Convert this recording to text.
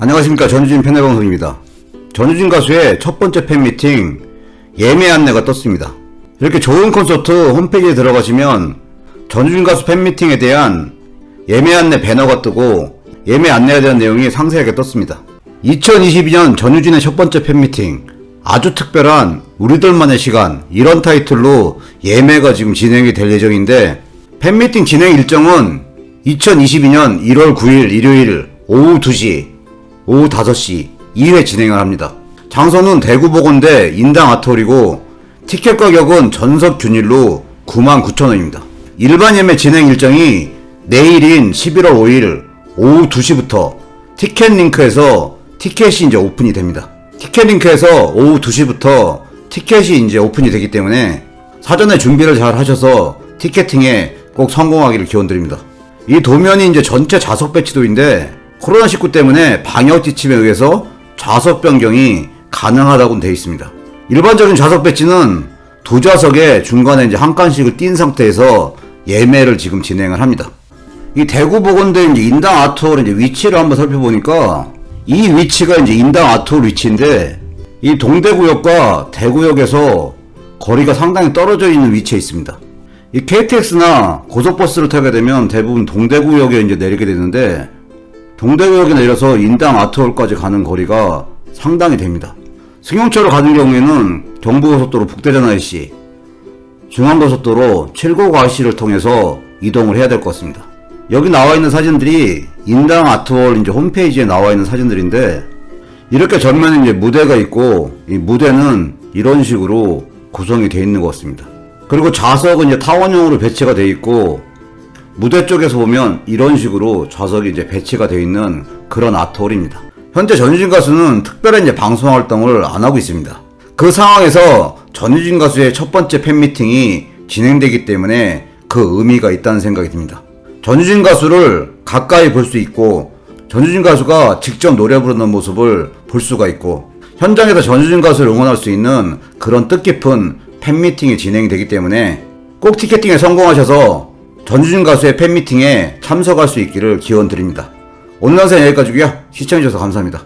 안녕하십니까 전유진 팬회방송입니다. 전유진 가수의 첫 번째 팬미팅 예매 안내가 떴습니다. 이렇게 좋은 콘서트 홈페이지에 들어가시면 전유진 가수 팬미팅에 대한 예매 안내 배너가 뜨고 예매 안내에 대한 내용이 상세하게 떴습니다. 2022년 전유진의 첫 번째 팬미팅 아주 특별한 우리들만의 시간 이런 타이틀로 예매가 지금 진행이 될 예정인데 팬미팅 진행 일정은 2022년 1월 9일 일요일 오후 2시 오후 5시 2회 진행을 합니다. 장소는 대구 보건대 인당 아트홀이고 티켓 가격은 전석 균일로 99,000원입니다. 일반 예매 진행 일정이 내일인 11월 5일 오후 2시부터 티켓 링크에서 티켓이 이제 오픈이 됩니다. 티켓 링크에서 오후 2시부터 티켓이 이제 오픈이 되기 때문에 사전에 준비를 잘 하셔서 티켓팅에 꼭 성공하기를 기원드립니다. 이 도면이 이제 전체 좌석 배치도인데 코로나19 때문에 방역 지침에 의해서 좌석 변경이 가능하다고 되어 있습니다. 일반적인 좌석 배치는 두 좌석에 중간에 이제 한 칸씩을 띈 상태에서 예매를 지금 진행을 합니다. 이 대구 보건대 이제 인당 아트홀 이제 위치를 한번 살펴보니까 이 위치가 이제 인당 아트홀 위치인데 이 동대구역과 대구역에서 거리가 상당히 떨어져 있는 위치에 있습니다. 이 KTX나 고속버스를 타게 되면 대부분 동대구역에 이제 내리게 되는데 동대구역에 내려서 인당 아트홀까지 가는 거리가 상당히 됩니다. 승용차로 가는 경우에는 경부고속도로 북대전 IC, 중앙고속도로 칠곡 IC를 통해서 이동을 해야 될 것 같습니다. 여기 나와 있는 사진들이 인당 아트월 이제 홈페이지에 나와 있는 사진들인데 이렇게 전면에 이제 무대가 있고 이 무대는 이런 식으로 구성이 되어 있는 것 같습니다. 그리고 좌석은 이제 타원형으로 배치가 되어 있고 무대 쪽에서 보면 이런 식으로 좌석이 이제 배치가 되어 있는 그런 아트홀입니다. 현재 전유진 가수는 특별한 이제 방송 활동을 안 하고 있습니다. 그 상황에서 전유진 가수의 첫 번째 팬미팅이 진행되기 때문에 그 의미가 있다는 생각이 듭니다. 전유진 가수를 가까이 볼 수 있고 전유진 가수가 직접 노래 부르는 모습을 볼 수가 있고 현장에서 전유진 가수를 응원할 수 있는 그런 뜻깊은 팬미팅이 진행이 되기 때문에 꼭 티켓팅에 성공하셔서 전유진 가수의 팬미팅에 참석할 수 있기를 기원 드립니다. 오늘 영상 여기까지고요. 시청해주셔서 감사합니다.